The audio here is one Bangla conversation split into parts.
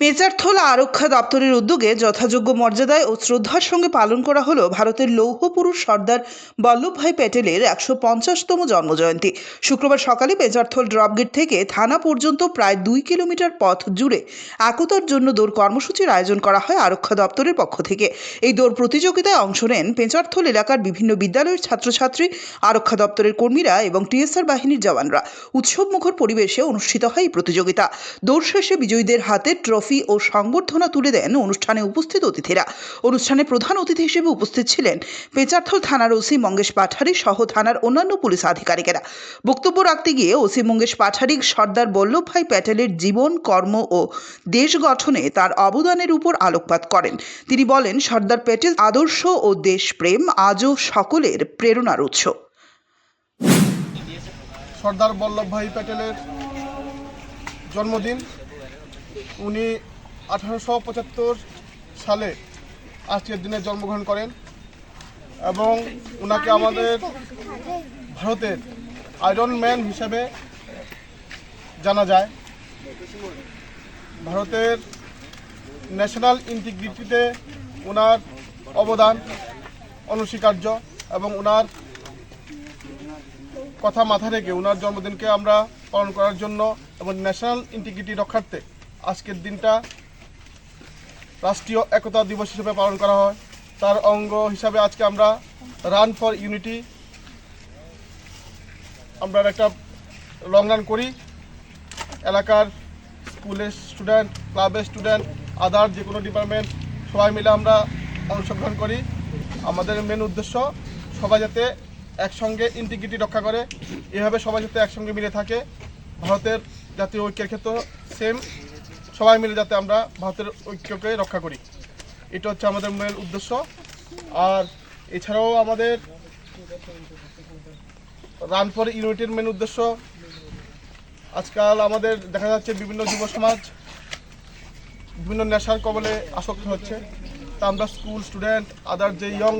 পেঁচারথলা আরক্ষা দপ্তরের উদ্যোগে যথাযোগ্য মর্যাদায় ও শ্রদ্ধার সঙ্গে পালন করা হলো ভারতের লৌহ পুরুষ সর্দার বল্লভভাই প্যাটেলের একশো পঞ্চাশতম জন্মজয়ন্তী। শুক্রবার সকালে পেঁচারথল ড্রপগেট থেকে থানা পর্যন্ত প্রায় দুই কিলোমিটার পথ জুড়ে একতার জন্য দৌড় কর্মসূচির আয়োজন করা হয় আরক্ষা দপ্তরের পক্ষ থেকে। এই দৌড় প্রতিযোগিতায় অংশ নেন পেঁচারথল এলাকার বিভিন্ন বিদ্যালয়ের ছাত্রছাত্রী, আরক্ষা দপ্তরের কর্মীরা এবং টিএসআর বাহিনীর জওয়ানরা। উৎসবমুখর পরিবেশে অনুষ্ঠিত হয় এই প্রতিযোগিতা। দৌড় শেষে বিজয়ীদের হাতে ট্রফি ও সংবর্ধনা তুলে দেন অনুষ্ঠানে উপস্থিত অতিথিরা। অনুষ্ঠানে প্রধান অতিথি হিসেবে উপস্থিত ছিলেন পেচারথল থানার ওসি মঙ্গেশ পাঠারি সহ থানার অন্যান্য পুলিশ আধিকারিকেরা। বক্তব্য রাখতে গিয়ে ওসি মঙ্গেশ পাঠারি সর্দার বল্লভভাই প্যাটেলের জীবন, কর্ম ও দেশ গঠনে তার অবদানের উপর আলোকপাত করেন। তিনি বলেন, সর্দার প্যাটেল আদর্শ ও দেশপ্রেম আজও সকলের প্রেরণার উৎস। সর্দার বল্লভভাই প্যাটেলের জন্মদিন উনি আঠারোশো পঁচাত্তর সালে আজকের দিনে জন্মগ্রহণ করেন এবং ওনাকে আমাদের ভারতের আয়রন ম্যান হিসেবে জানা যায়। ভারতের ন্যাশনাল ইন্টিগ্রিটিতে ওনার অবদান অনস্বীকার্য এবং ওনার কথা মাথা রেখে ওনার জন্মদিনকে আমরা পালন করার জন্য এবং ন্যাশনাল ইন্টিগ্রিটি রক্ষার্থে আজকের দিনটা রাষ্ট্রীয় একতা দিবস হিসেবে পালন করা হয়। তার অঙ্গ হিসাবে আজকে আমরা রান ফর ইউনিটি আমরা একটা লং রান করি। এলাকার স্কুলের স্টুডেন্ট, ক্লাবের স্টুডেন্ট, আদার যে কোনো ডিপার্টমেন্ট, সবাই মিলে আমরা অংশগ্রহণ করি। আমাদের মেন উদ্দেশ্য সবাই যাতে একসঙ্গে ইন্টিগ্রিটি রক্ষা করে। এভাবে সবাই যাতে একসঙ্গে মিলে থাকে। ভারতের জাতীয় ঐক্যের ক্ষেত্রে সেম সবাই মিলে যাতে আমরা ভারতের ঐক্যকে রক্ষা করি। এটা হচ্ছে আমাদের মেন উদ্দেশ্য। আর এছাড়াও আমাদের রান ফর ইউনিটির মেন উদ্দেশ্য। আজকাল আমাদের দেখা যাচ্ছে বিভিন্ন যুব সমাজ, বিভিন্ন নেশার কবলে আসক্ত হচ্ছে। তা আমরা স্কুল স্টুডেন্ট আদার যে ইয়ং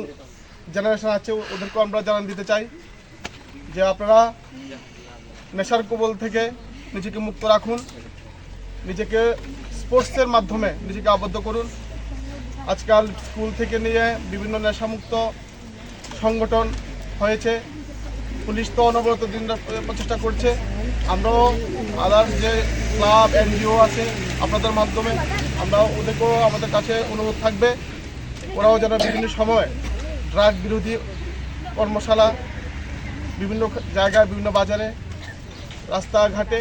জেনারেশন আছে, ওদেরকেও আমরা জানান দিতে চাই যে আপনারা নেশার কবল থেকে নিজেকে মুক্ত রাখুন। নিজেকে স্পোর্টসের মাধ্যমে নিজেকে আবদ্ধ করুন। আজকাল স্কুল থেকে নিয়ে বিভিন্ন নেশামুক্ত সংগঠন হয়েছে। পুলিশ তো অনবরত দিন প্রচেষ্টা করছে। আমরাও আদার্স যে ক্লাব, এনজিও আছে আপনাদের মাধ্যমে আমরা ওদেরকেও আমাদের কাছে অনুরোধ থাকবে। ওরাও যেন বিভিন্ন সময় ড্রাগ বিরোধী কর্মশালা বিভিন্ন জায়গায়, বিভিন্ন বাজারে, রাস্তাঘাটে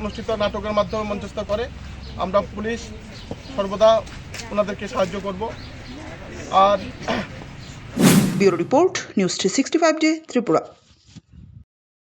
অনুষ্ঠিত নাটকের মাধ্যমে মঞ্চস্থ করে। আমরা পুলিশ সর্বদা ওনাদেরকে সাহায্য করব। আর bureau report, news three sixty five day, Tripura.